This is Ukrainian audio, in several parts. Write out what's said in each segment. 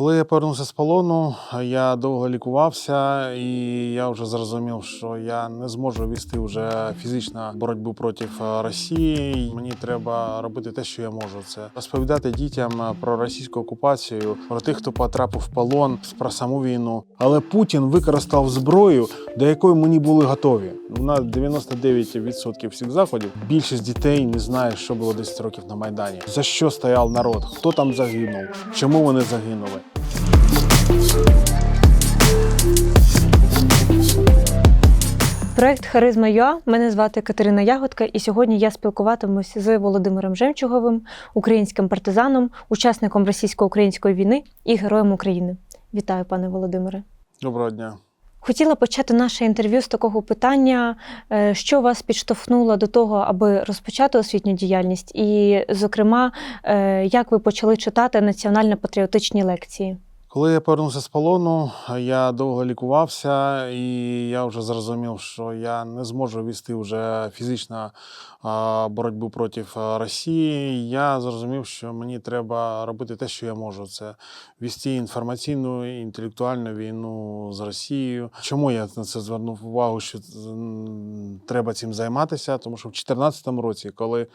Коли я повернувся з полону, я довго лікувався, і я вже зрозумів, що я не зможу вести вже фізично боротьбу проти е, Росії. Мені треба робити те, що я можу. Це розповідати дітям е, про російську окупацію, про тих, хто потрапив в полон, про саму війну. Але Путін використав зброю, до якої ми не були готові. На 99% всіх заходів більшість дітей не знає, що було 10 років на майдані. За що стояв народ? Хто там загинув? Чому вони загинули? Проект Харизма ЮА. Мене звати Катерина Ягодка, і сьогодні я спілкуватимусь з Володимиром Жемчуговим, українським партизаном, учасником російсько-української війни і героєм України. Вітаю, пане Володимире. Доброго дня. Хотіла почати наше інтерв'ю з такого питання, е, що вас підштовхнуло до того, аби розпочати освітню діяльність, і, зокрема, е, як ви почали читати національно-патріотичні лекції? Коли я повернувся з полону, я довго лікувався, і я вже зрозумів, що я не зможу вести вже фізично боротьбу проти Росії. Я зрозумів, що мені треба робити те, що я можу. Це вести інформаційну інтелектуальну війну з Росією. Чому я на це звернув увагу, що треба цим займатися? Тому що в 2014 році, коли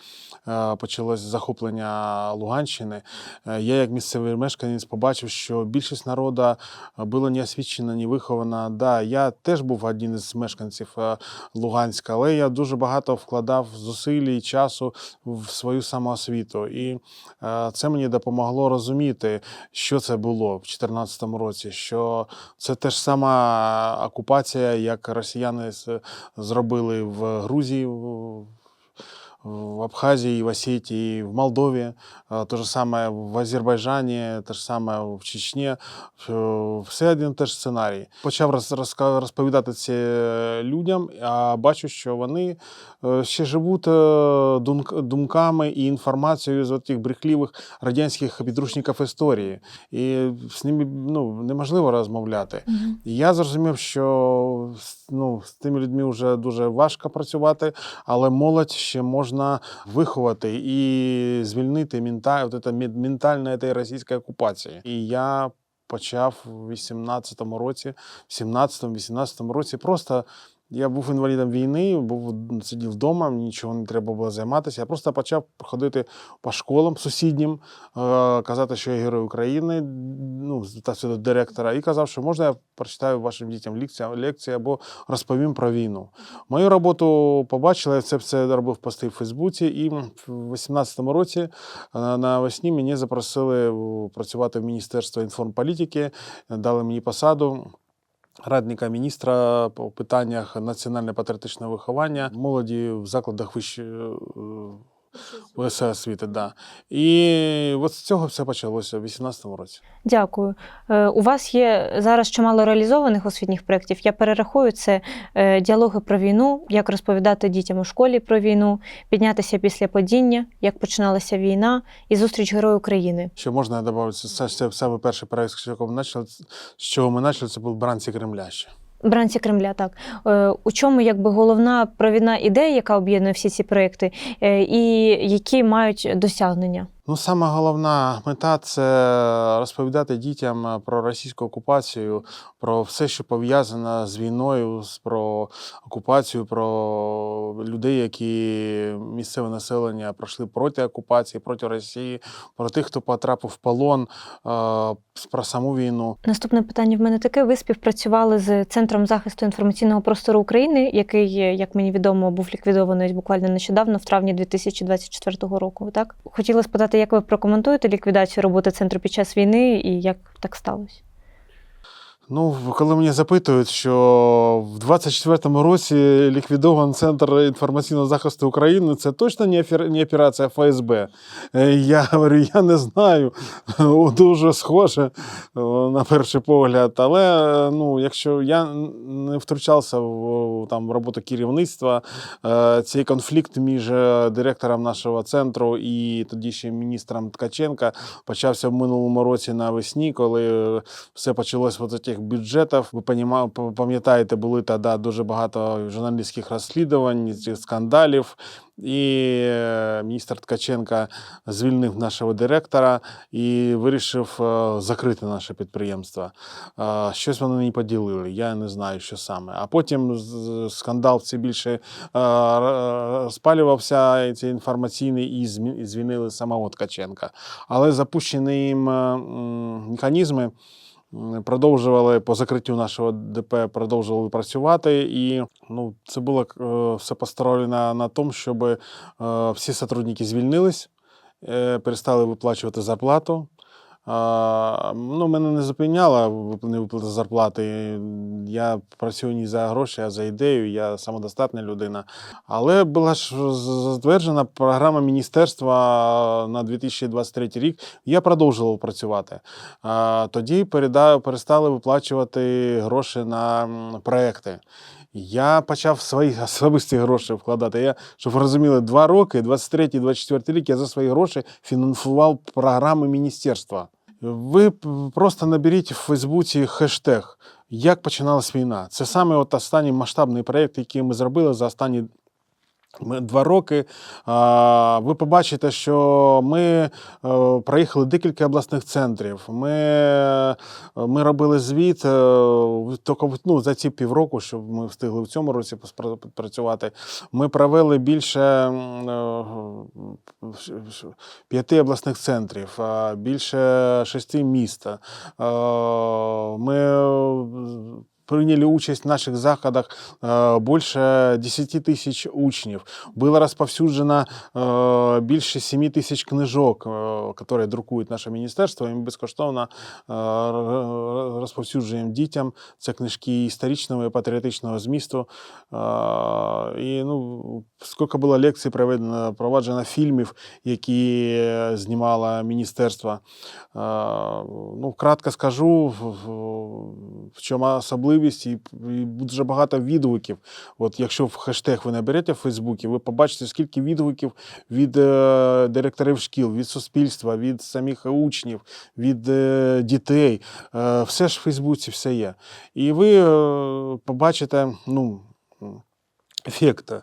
е, почалось захоплення Луганщини, Е, Я, як місцевий мешканець, побачив, що більшість народу е, була не освічена, не вихована. Да, я теж був один із мешканців е, Луганська, але я дуже багато вкладав зусиль і часу в свою самоосвіту. І е, це мені допомогло розуміти, що це було в 2014 році. Що це те ж сама окупація, як росіяни зробили в Грузії. В- Абхазії, в Осетії, в Молдові, е, те ж саме в Азербайджані, те ж саме в Чечні. Все один теж сценарій. Почав розповідати це людям, а бачу, що вони ще живуть е, думками і інформацією з тих брехлівих радянських підручників історії. І з ними ну, неможливо розмовляти. І я зрозумів, що ну, з тими людьми вже дуже важко працювати, але молодь ще можна виховати і звільнити мента, от це ментально цієї російської окупації. І я почав в 18-му році, в 17-18 році просто. Я був інвалідом війни, був сидів вдома, нічого не треба було займатися. Я просто почав ходити по школам сусіднім, е, казати, що я герой України, ну, звертався до директора, і казав, що можна я прочитаю вашим дітям лекції, або розповім про війну. Мою роботу побачили, я це все робив пости в Фейсбуці, і в 2018 році е, навесні мені запросили працювати в Міністерство інформполітики, дали мені посаду. Радника міністра по питаннях національно-патріотичного виховання. Молоді в закладах вищої освіти. Да. І от з цього все почалося в 2018 році. Дякую. Е, У вас є зараз чимало реалізованих освітніх проєктів. Я перерахую це е, діалоги про війну, як розповідати дітям у школі про війну, піднятися після падіння, як починалася війна і зустріч Героя України. Що можна додати? Це, це саме перший проект, з чого ми почали, з чого ми почали, це був Бранці Кремля ще. Бранці Кремля, так Е, у чому якби головна провідна ідея, яка об'єднує всі ці проекти, е, і які мають досягнення? Ну, сама головна мета це розповідати дітям про російську окупацію, про все, що пов'язане з війною, про окупацію, про людей, які місцеве населення пройшли проти окупації, проти Росії, про тих, хто потрапив в полон, е, про саму війну. Наступне питання в мене таке: ви співпрацювали з Центром захисту інформаційного простору України, який, як мені відомо, був ліквідований буквально нещодавно, в травні 2024 року. Так хотіла спитати, як ви прокоментуєте ліквідацію роботи центру під час війни і як так сталося? Ну, коли мене запитують, що в 24-му році ліквідований Центр інформаційного захисту України, це точно не операція ФСБ. Е, Я говорю, я не знаю. Дуже схоже на перший погляд. Але е, ну, якщо я не втручався в там, в роботу керівництва, е, цей конфлікт між директором нашого центру і тоді ще міністром Ткаченка почався в минулому році навесні, коли все почалось от цих ніяких бюджетів. Ви пам'ятаєте, були тоді дуже багато журналістських розслідувань, цих скандалів. І е, міністр Ткаченка звільнив нашого директора і вирішив е, закрити наше підприємство. Е, Щось вони не поділили, я не знаю, що саме. А потім скандал все більше розпалювався, цей інформаційний, і звільнили самого Ткаченка. Але запущені їм механізми продовжували по закриттю нашого ДП, продовжували працювати. І ну, це було е, все построєно на тому, щоб е, всі сотрудники звільнились, е, перестали виплачувати зарплату. А, ну, мене не зупиняла вип- невиплата зарплати. Я працюю не за гроші, а за ідею. Я самодостатня людина. Але була ж затверджена програма міністерства на 2023 рік. Я продовжував працювати. А, тоді переда- перестали виплачувати гроші на проекти. Я почав свої особисті гроші вкладати. Я, щоб ви розуміли, два роки, 23-24 рік, я за свої гроші фінансував програми міністерства. Ви просто наберіть в Фейсбуці хештег Як починалась війна. Це саме от останній масштабний проєкт, який ми зробили за останні два роки. Ви побачите, що ми е, проїхали декілька обласних центрів. Ми, е, ми робили звіт е, тільки ну, за ці півроку, щоб ми встигли в цьому році працювати. Ми провели більше п'яти обласних центрів, більше шести міст. Ми Приняли участь в наших заходах э, больше 10 тисяч учнів. Було розповсюджено э, більше 7 тисяч книжок, э, які друкують наше міністерство. І ми безкоштовно э, р- розповсюджуємо дітям. Це книжки історичного і патріотичного змісту. Е, І ну, скільки було лекцій проведено, проваджено фільмів, які е, знімало міністерство. Е, Ну, кратко скажу, в- в- в чому особливість, і, і дуже багато відгуків. От якщо в хештег ви наберете в Фейсбуці, ви побачите, скільки відгуків від е, директорів шкіл, від суспільства, від самих учнів, від е, дітей. Е, все ж в Фейсбуці все є. І ви е, побачите, ну. Ефект. Е,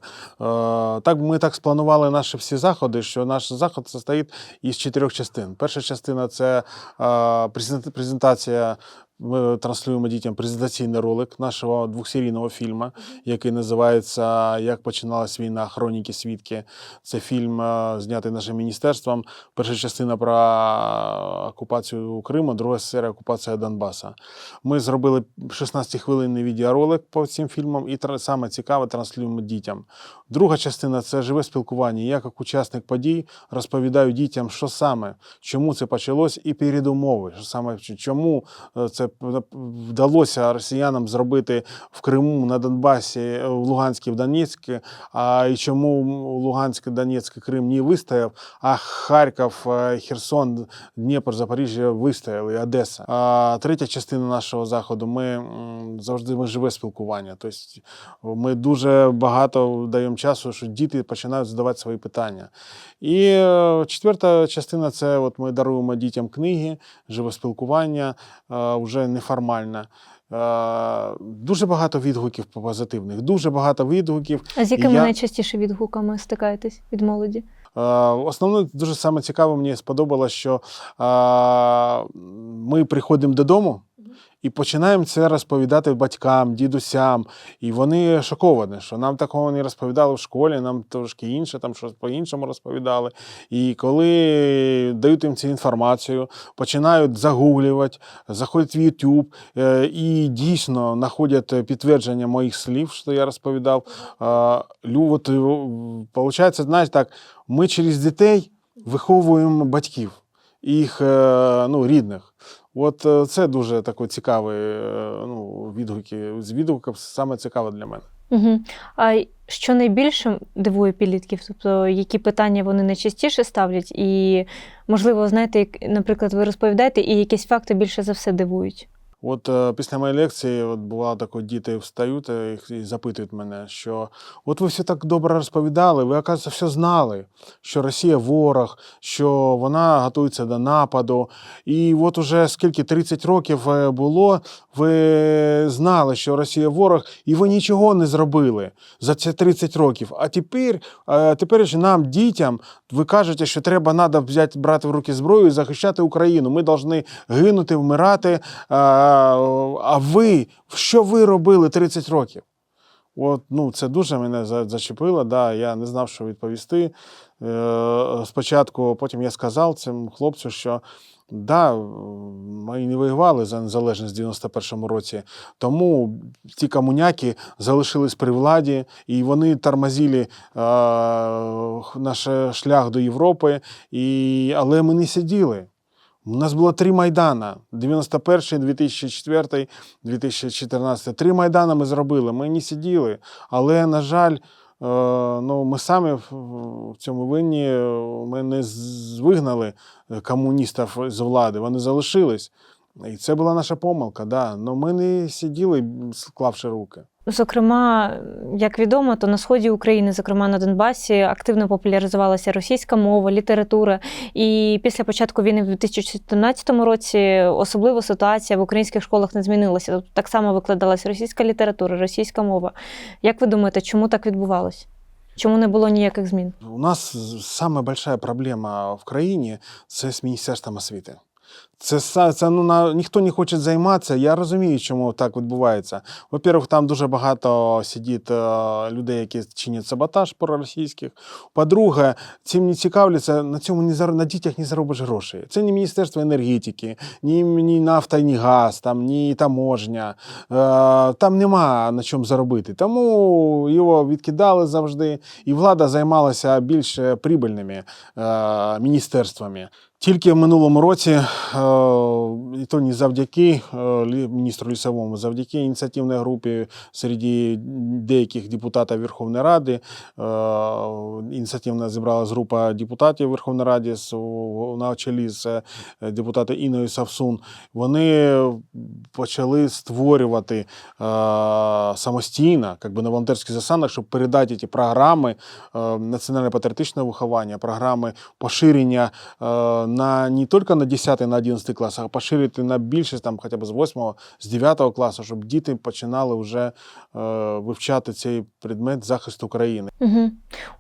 Так, ми так спланували наші всі заходи, що наш заход состоїть із чотирьох частин. Перша частина це е, презентація. Ми транслюємо дітям презентаційний ролик нашого двохсерійного фільму, який називається Як починалась війна, хроніки свідки. Це фільм, е, знятий нашим міністерством. Перша частина про окупацію Криму, друга серія окупація Донбаса. Ми зробили 16-хвилинний відеоролик по цим фільмам, і саме цікаве транслюємо дітям. Друга частина це живе спілкування. Я, як учасник подій, розповідаю дітям, що саме, чому це почалось, і передумови, що саме чому е, це вдалося росіянам зробити в Криму, на Донбасі, е, в Луганській, в Донецьку, а і чому Луганськ, Донецьк, Крим не вистояв, а Харків, е, Херсон, Дніпро, Запоріжжя вистояли, Одеса. А третя частина нашого заходу ми завжди ми живе спілкування. Тобто ми дуже багато даємо часу, що діти починають задавати свої питання. І е, четверта частина це от ми даруємо дітям книги, живе спілкування, вже неформальне. Е, Дуже багато відгуків позитивних, дуже багато відгуків. А з якими Я- найчастіше відгуками стикаєтесь від молоді? Е, Основне, дуже саме цікаво, мені сподобалося, що е, ми приходимо додому і починаємо це розповідати батькам, дідусям. І вони шоковані, що нам такого не розповідали в школі, нам трошки інше, там щось по-іншому розповідали. І коли дають їм цю інформацію, починають загуглювати, заходять в YouTube е, і дійсно знаходять підтвердження моїх слів, що я розповідав. Е, Получається, знаєш, так, ми через дітей виховуємо батьків, їх е, ну, рідних. От е, це дуже такий цікавий е, ну, відгуки. З відгуків саме цікаве для мене. Угу. А що найбільше дивує підлітків? Тобто, які питання вони найчастіше ставлять? І, можливо, знаєте, як, наприклад, ви розповідаєте, і якісь факти більше за все дивують? От е, після моєї лекції, от бувало так, от діти встають е, і запитують мене, що от ви все так добре розповідали, ви, оказується, все знали, що Росія ворог, що вона готується до нападу. І от уже скільки 30 років е, було, ви знали, що Росія ворог, і ви нічого не зробили за ці 30 років. А тепер, тепер ж нам, дітям, ви кажете, що треба надо взяти брати в руки зброю і захищати Україну. Ми повинні гинути, вмирати. А, ви, що ви робили 30 років? От, ну, це дуже мене зачепило. Да, я не знав, що відповісти. Е, спочатку, потім я сказав цьому хлопцю, що да, ми не воювали за незалежність в 91-му році, тому ті комуняки залишились при владі, і вони тормозили е, наш шлях до Європи. І, але ми не сиділи. У нас було три майдана: 91, 2004, 2014. Три майдани ми зробили. Ми не сиділи. Але, на жаль, е, ну, ми самі в в цьому винні. Ми не вигнали комуністів з влади, вони залишились. І це була наша помилка, да. Но ми не сиділи, склавши руки. Зокрема, як відомо, то на сході України, зокрема на Донбасі, активно популяризувалася російська мова, література. І після початку війни в 2014 році особливо ситуація в українських школах не змінилася. Тобто так само викладалася російська література, російська мова. Як ви думаєте, чому так відбувалось? Чому не було ніяких змін? У нас самая большая проблема в країні це з Міністерством освіти. Це, це ну, на, ніхто не хоче займатися. Я розумію, чому так відбувається. Во-первых, там дуже багато сидить е, людей, які чинять саботаж проросійських. По-друге, цим не цікавляться, на цьому не зар... на дітях не заробиш грошей. Це не Міністерство енергетики, ні, ні нафта, ні газ, там, ні таможня. Е, там нема на чому заробити. Тому його відкидали завжди, і влада займалася більш прибильними е, міністерствами. Тільки в минулому році, і то не завдяки е, міністру лісовому, завдяки ініціативній групі серед деяких депутатів Верховної Ради. е, Ініціативно зібралась група депутатів Верховної Ради на чолі з депутатом Інною Савсун. Вони почали створювати самостійно, як би на волонтерських засадах, щоб передати ці програми е, національно-патріотичного виховання, програми поширення е, на не тільки на 10 на 11 клас, а поширити на більше там, хоча б з 8 з 9 класу, щоб діти починали вже е, вивчати цей предмет захисту України. Угу.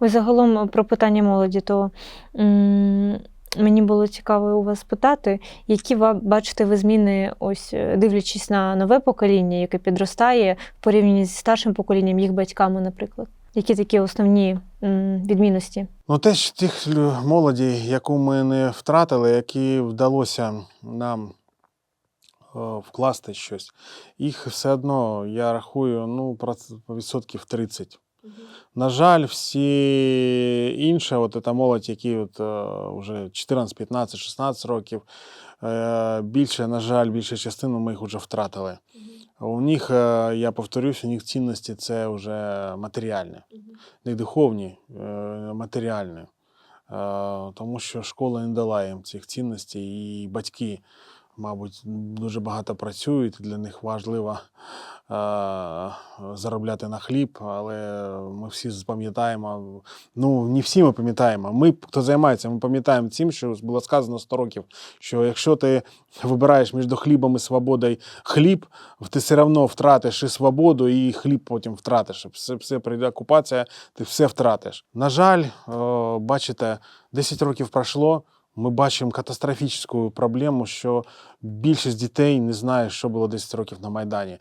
Ось загалом про питання молоді, то м- мені було цікаво у вас питати, які ви бачите ви зміни, ось е, дивлячись на нове покоління, яке підростає в порівнянні зі старшим поколінням, їх батьками, наприклад. Які такі основні відмінності? Ну, теж тих молоді, яку ми не втратили, які вдалося нам е, вкласти щось, їх все одно, я рахую, ну, відсотків 30. На жаль, всі інші, от та молодь, які от, е, вже 14, 15, 16 років, е, більше, на жаль, більшу частину ми їх вже втратили. У них, е, я повторюсь, у них цінності це вже матеріальне, не духовні, е, матеріальні. Е, Тому що школа не дала їм цих цінностей, і батьки, мабуть, дуже багато працюють. Для них важливо е, заробляти на хліб, але ми всі пам'ятаємо. Ну, не всі ми пам'ятаємо. Ми, хто займається, ми пам'ятаємо цим, що було сказано 100 років, що якщо ти вибираєш між хлібом і свободою хліб, ти все одно втратиш і свободу, і хліб потім втратиш. Все, все прийде окупація, ти все втратиш. На жаль, е, бачите, 10 років пройшло. Ми бачимо катастрофічну проблему, що більшість дітей не знає, що було 10 років на Майдані,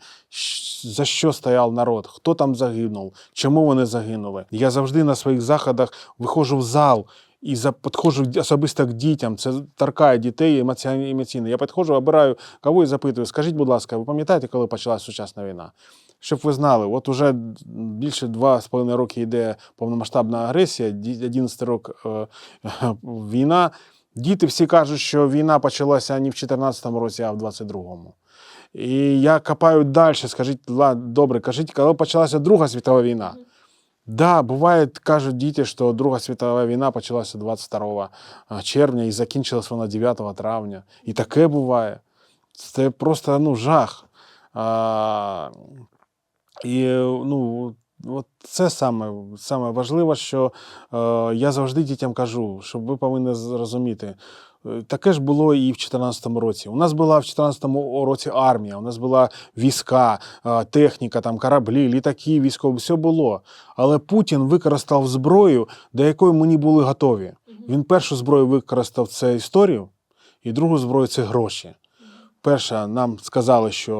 за що стояв народ, хто там загинув, чому вони загинули. Я завжди на своїх заходах виходжу в зал і підходжу особисто к дітям. Це торкає дітей емоційно. Я підходжу, обираю кого і запитую, скажіть, будь ласка, ви пам'ятаєте, коли почалася сучасна війна? Щоб ви знали, от уже більше два з половиною роки йде повномасштабна агресія, ді- 11 рок е, війна. Діти всі кажуть, що війна почалася не в 2014 році, а в 22-му. І я копаю далі. Скажіть, ладно, добре, кажіть, коли почалася Друга світова війна? Да, буває, кажуть діти, що Друга світова війна почалася 22 червня і закінчилась вона 9 травня. І таке буває. Це просто ну, жах. А, і ну, от це саме, саме важливе, що е, я завжди дітям кажу, щоб ви повинні зрозуміти. е, Таке ж було і в 2014 році. У нас була в 2014 році армія, у нас була війська, е, техніка, там, кораблі, літаки, військові, все було. Але Путін використав зброю, до якої ми не були готові. Він першу зброю використав це історію, і другу зброю це гроші. Перше, нам сказали, що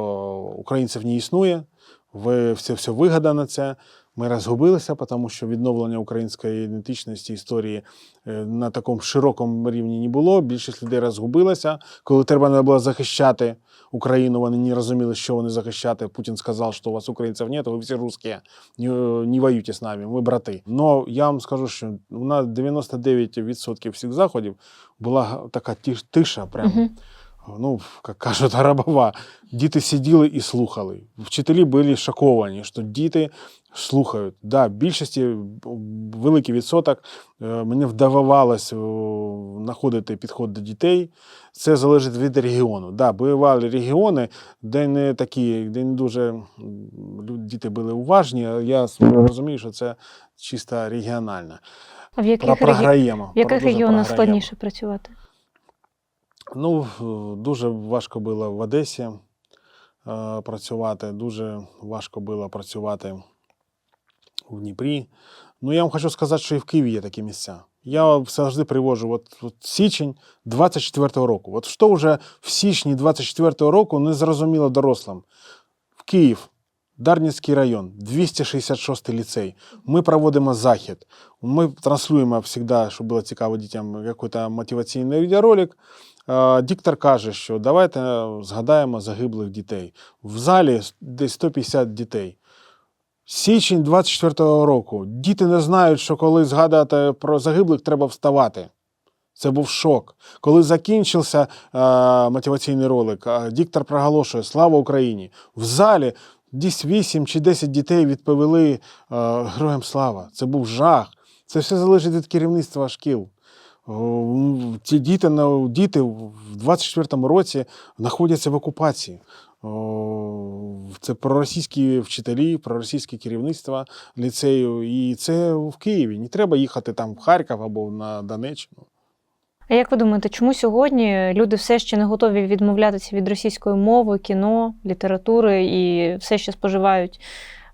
українців не існує, ви все, все вигадано це. Ми розгубилися, тому що відновлення української ідентичності історії е, на такому широкому рівні не було. Більшість людей розгубилася. Коли треба було захищати Україну, вони не розуміли, що вони захищати. Путін сказав, що у вас українців немає, ви всі русські, не, не воюйте з нами, ми брати. Но я вам скажу, що у нас 99% всіх заходів була така тиш- тиша. Прям. Мгм. Ну, як кажуть, грабова. Діти сиділи і слухали. Вчителі були шоковані, що діти слухають. Да, більшості великий відсоток е, мені вдавалося знаходити підход до дітей. Це залежить від регіону. Да, бували регіони, де не такі, де не дуже діти були уважні. Я розумію, що це чисто регіонально. А в яких, Про- регі... програємо. в яких регіонах програємо. складніше працювати? Ну, дуже важко було в Одесі е, працювати, дуже важко було працювати в Дніпрі. Ну, я вам хочу сказати, що і в Києві є такі місця. Я завжди привожу от, от січень 24-го року. От що вже в січні 24-го року не зрозуміло дорослим. В Київ, Дарницький район, 266 ліцей. Ми проводимо захід. Ми транслюємо завжди, щоб було цікаво дітям, якийсь мотиваційний відеоролик. Е, Диктор каже, що давайте згадаємо загиблих дітей. В залі десь 150 дітей. Січень 24-го року. Діти не знають, що коли згадати про загиблих, треба вставати. Це був шок. Коли закінчився е, мотиваційний ролик, е, диктор проголошує Слава Україні! В залі десь 8 чи 10 дітей відповіли е, Героям слава. Це був жах. Це все залежить від керівництва шкіл. Ці діти, на- діти в 24-му році знаходяться в окупації. Це проросійські вчителі, проросійське керівництво ліцею. І це в Києві. Не треба їхати там в Харків або на Донеччину. А як ви думаєте, чому сьогодні люди все ще не готові відмовлятися від російської мови, кіно, літератури і все ще споживають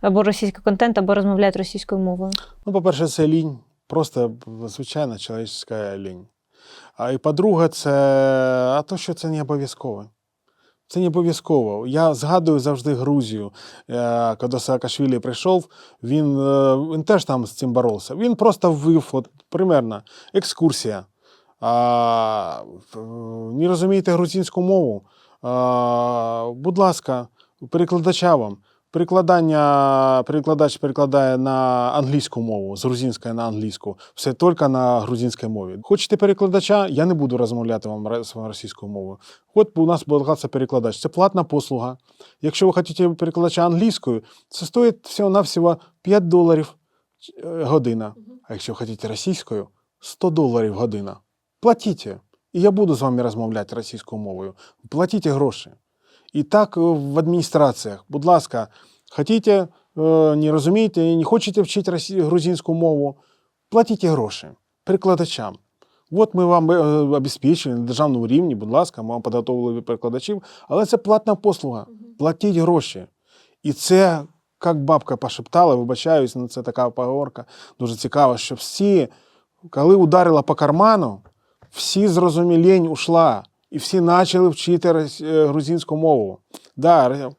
або російський контент, або розмовляють російською мовою? Ну, по-перше, це лінь, просто звичайна чоловічська лінь. А і по-друге, це а то, що це не обов'язково. Це не обов'язково. Я згадую завжди Грузію. Е, Коли Саакашвілі прийшов, він, е, він теж там з цим боровся. Він просто ввів, от, примерно, екскурсія. А, не розумієте грузинську мову? А, будь ласка, перекладача вам. Перекладання, перекладач перекладає на англійську мову, з грузинської на англійську. Все тільки на грузинській мові. Хочете перекладача? Я не буду розмовляти вам своєю російською мовою. От у нас буде перекладач. Це платна послуга. Якщо ви хочете перекладача англійською, це стоїть всього-навсього 5 доларів е, година. А якщо хочете російською, 100 доларів година. Платіть. І я буду з вами розмовляти російською мовою. Платіть гроші. І так е, в адміністраціях, будь ласка, хотіте, е, не розумієте, не хочете вчити грузинську мову, платіть гроші перекладачам. От ми вам е, обезпечили на державному рівні, будь ласка, ми вам підготовили перекладачів, але це платна послуга. Платіть гроші. І це, як бабка пошептала, вибачаюсь, ну це така поговорка, дуже цікава, що всі, коли ударила по карману, всі зрозуміли, лінь ушла. І всі почали вчити е, грузинську мову. Да, е,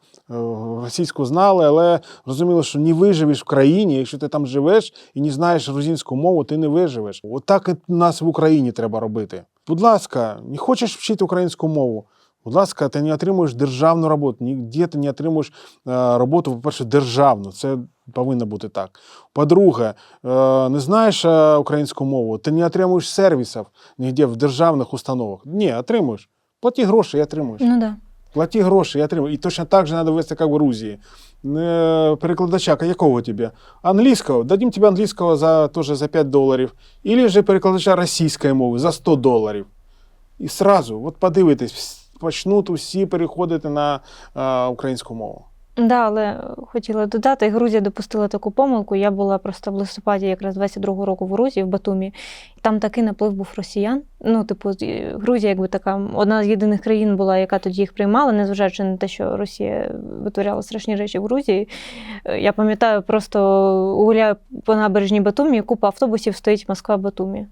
російську знали, але розуміли, що не виживеш в країні, якщо ти там живеш і не знаєш грузинську мову, ти не виживеш. Отак і нас в Україні треба робити. Будь ласка, не хочеш вчити українську мову? Будь ласка, ти не отримуєш державну роботу, ніде ти не отримуєш е, роботу, по-перше, державну. Це повинно бути так. По-друге, е, не знаєш е, українську мову, ти не отримуєш сервісів ніде в державних установах. Ні, отримуєш. Платі гроші і отримуєш. Ну да. Плати гроші і отримуєш. І точно так же треба вести, як в Грузії. Е, Перекладача, якого тебе? Англійського. Дадим тебе англійського за, тоже за 5 доларів. Или же перекладача російської мови за 100 доларів. І сразу, от подивитесь, вс- почнуть усі переходити на е, українську мову. Да, але хотіла додати, Грузія допустила таку помилку. Я була просто в листопаді, якраз 22-го року в Грузії, в Батумі. Там такий наплив був росіян. Ну, типу, Грузія, якби така одна з єдиних країн була, яка тоді їх приймала, незважаючи на те, що Росія витворяла страшні речі в Грузії. Е, Я пам'ятаю, просто гуляю по набережній Батумі, купа автобусів стоїть Москва-Батумі.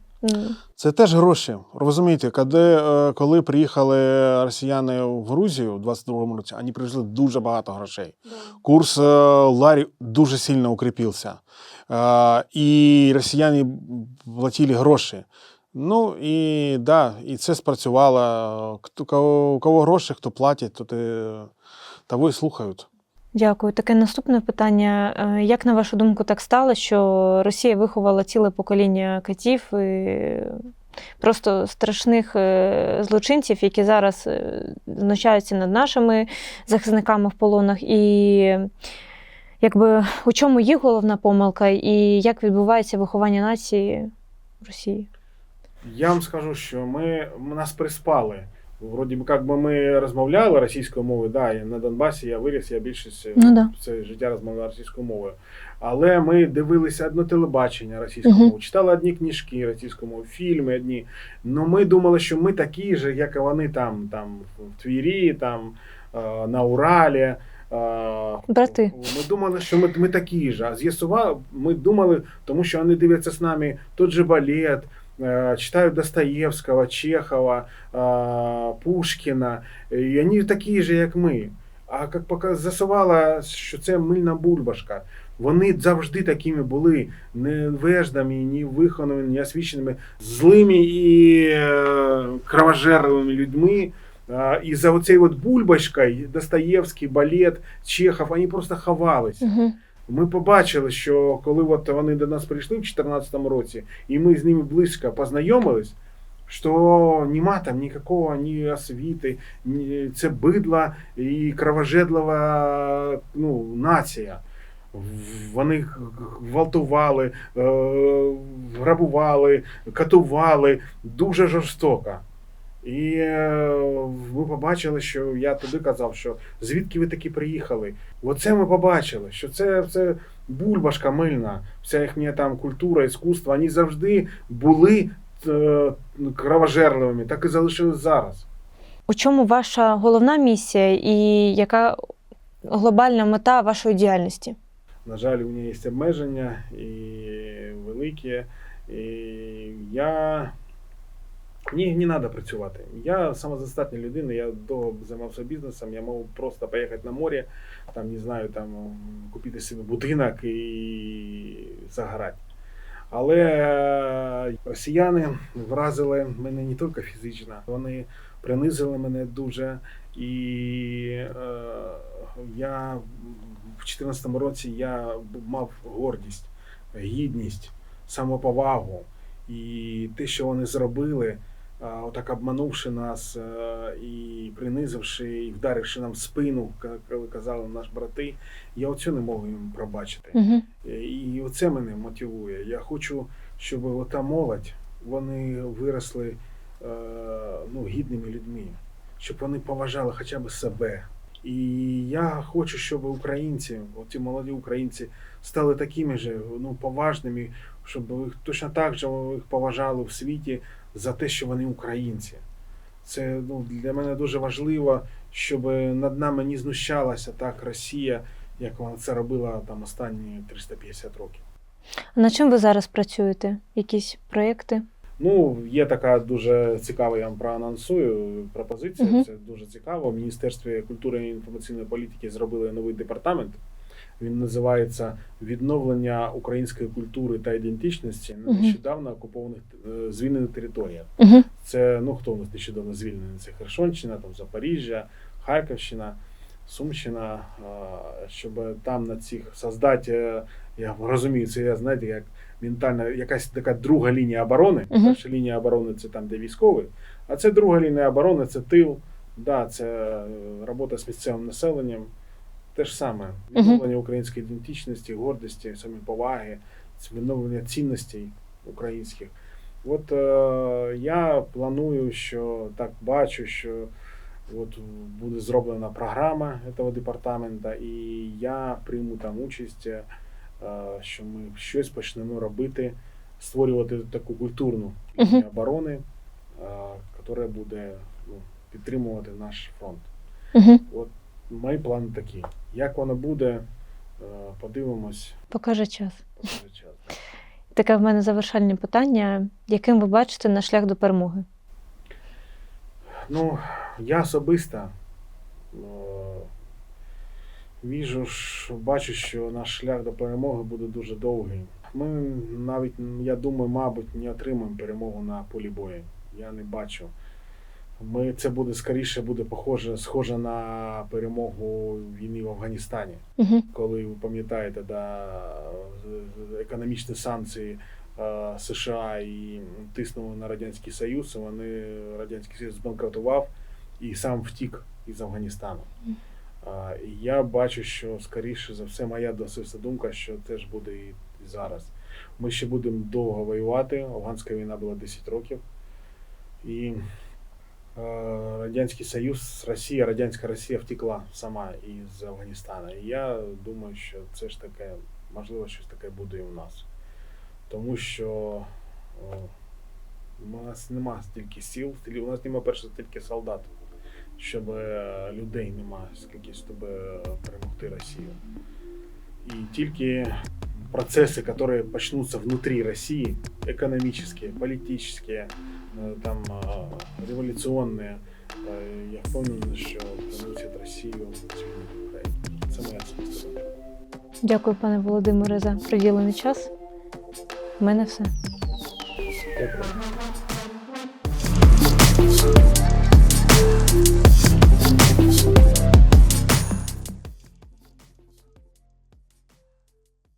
Це теж гроші. Розумієте, коли, е, коли приїхали росіяни в Грузію у 22-му році, вони привезли дуже багато грошей. Курс е, ларі дуже сильно укріпився. Е, І росіяни платили гроші. Ну і да, і це спрацювало. У кого гроші, хто платить, то ти, того і слухають. Дякую. Таке наступне питання. Е, Як на вашу думку так стало, що Росія виховала ціле покоління катів і просто страшних е, злочинців, які зараз е, знущаються над нашими захисниками в полонах? І якби у чому їх головна помилка, і як відбувається виховання нації в Росії? Я вам скажу, що ми, ми нас приспали. Вроді би, як би ми розмовляли російською мовою, да, я на Донбасі я виріс, я більшість Ну да. це життя розмовляв російською мовою. Але ми дивилися одне телебачення російською Мгм. мовою, читали одні книжки російською мовою, фільми одні. Ну ми думали, що ми такі ж, як і вони там, там в Твірі, там е, на Уралі. е, Брати. Ми думали, що ми, ми такі ж. А з'ясували, ми думали, тому що вони дивляться з нами тот же балет, е, читають Достоєвського, Чехова, е, Пушкіна. І вони такі ж, як ми. А як пока з'ясувало, що це мильна бульбашка. Вони завжди такими були не веждами, ні вихованими, ні освіченими, злими і е, кровожерливими людьми. І за оцей от бульбашкою Достоєвський, балет, Чехов, вони просто ховались. Угу. Ми побачили, що коли от вони до нас прийшли в 2014 році, і ми з ними близько познайомились, що нема там ніякого ні освіти, ні, це бидла і кровожедлива ну, нація. Вони гвалтували, е, грабували, катували дуже жорстоко. І е, ми побачили, що я туди казав, що звідки ви таки приїхали? Оце ми побачили, що це, це бульбашка мильна, вся їхня там культура, іскусство, вони завжди були е, кровожерливими, так і залишились зараз. У чому ваша головна місія і яка глобальна мета вашої діяльності? На жаль, у мене є обмеження і великі. І я мені не треба працювати. Я самодостатня людина, я довго займався бізнесом, я можу просто поїхати на море, там, не знаю, там, купити собі будинок і загорати. Але росіяни вразили мене не тільки фізично, вони принизили мене дуже. І е, я в 2014 році я мав гордість, гідність, самоповагу. І те, що вони зробили, отак обманувши нас е, і принизивши, і вдаривши нам в спину, коли казали наші брати, я оцю не можу їм пробачити. Угу. І оце мене мотивує. Я хочу, щоб ота молодь, вони виросли е, ну, гідними людьми, щоб вони поважали хоча б себе. І я хочу, щоб українці, оці молоді українці, стали такими ж ну, поважними, щоб їх точно так же їх поважали в світі за те, що вони українці. Це ну, для мене дуже важливо, щоб над нами не знущалася так Росія, як вона це робила там останні 350 років. Над чим ви зараз працюєте? Якісь проєкти? Ну, є така дуже цікава, я вам проанонсую пропозиція. Мгм. Це дуже цікаво. В Міністерстві культури і інформаційної політики зробили новий департамент. Він називається Відновлення української культури та ідентичності на нещодавно окупованих е, звільнених територіях. Це ну хто у нас нещодавно звільнений? Це Херсонщина, там Запоріжжя, Харківщина, Сумщина. Щоб там на цих создати, е, я розумію, це я знаєте, як ментальна якась така друга лінія оборони. Перша лінія оборони це там, де військові, а це друга лінія оборони це тил. Да, це е, робота з місцевим населенням. Те ж саме відновлення української ідентичності, гордості, самоповаги, відновлення цінностей українських. От е, я планую, що так бачу, що От буде зроблена програма цього департамента, і я прийму там участь, е, що ми щось почнемо робити, створювати таку культурну лінію оборони, е, яка буде ну, підтримувати наш фронт. От мої плани такі. Як воно буде, е, подивимось Покаже час. покаже час. Таке в мене завершальне питання. Яким ви бачите наш шлях до перемоги? Ну, я особисто е, віжу, бачу, що наш шлях до перемоги буде дуже довгий. Ми навіть, я думаю, мабуть, не отримаємо перемогу на полі бою. Я не бачу. Ми, це буде скоріше буде похоже, схоже на перемогу війни в Афганістані. Угу. коли ви пам'ятаєте, да, економічні санкції е, США і тиснули на Радянський Союз, вони Радянський Союз збанкрутував і сам втік із Афганістану. Е, я бачу, що скоріше за все, моя особиста думка, що теж буде і, зараз. Ми ще будемо довго воювати. Афганська війна була 10 років. І Радянський Союз, Росія, Радянська Росія втекла сама із Афганістана. І я думаю, що це ж таке, можливо, щось таке буде і у нас. Тому що о, у нас нема стільки сіл, стільки- у нас нема перше стільки солдат, щоб е, людей немає, скільки щоб е, перемогти Росію. І тільки процессы, которые почнутся внутри России, экономические, политические, э, там э, революционные, э, я впевнений, що приносять Росію звільнити Україну. Це моя особиста думка. Дякую, пане Володимире, за приділений час. У мене все. Дякую.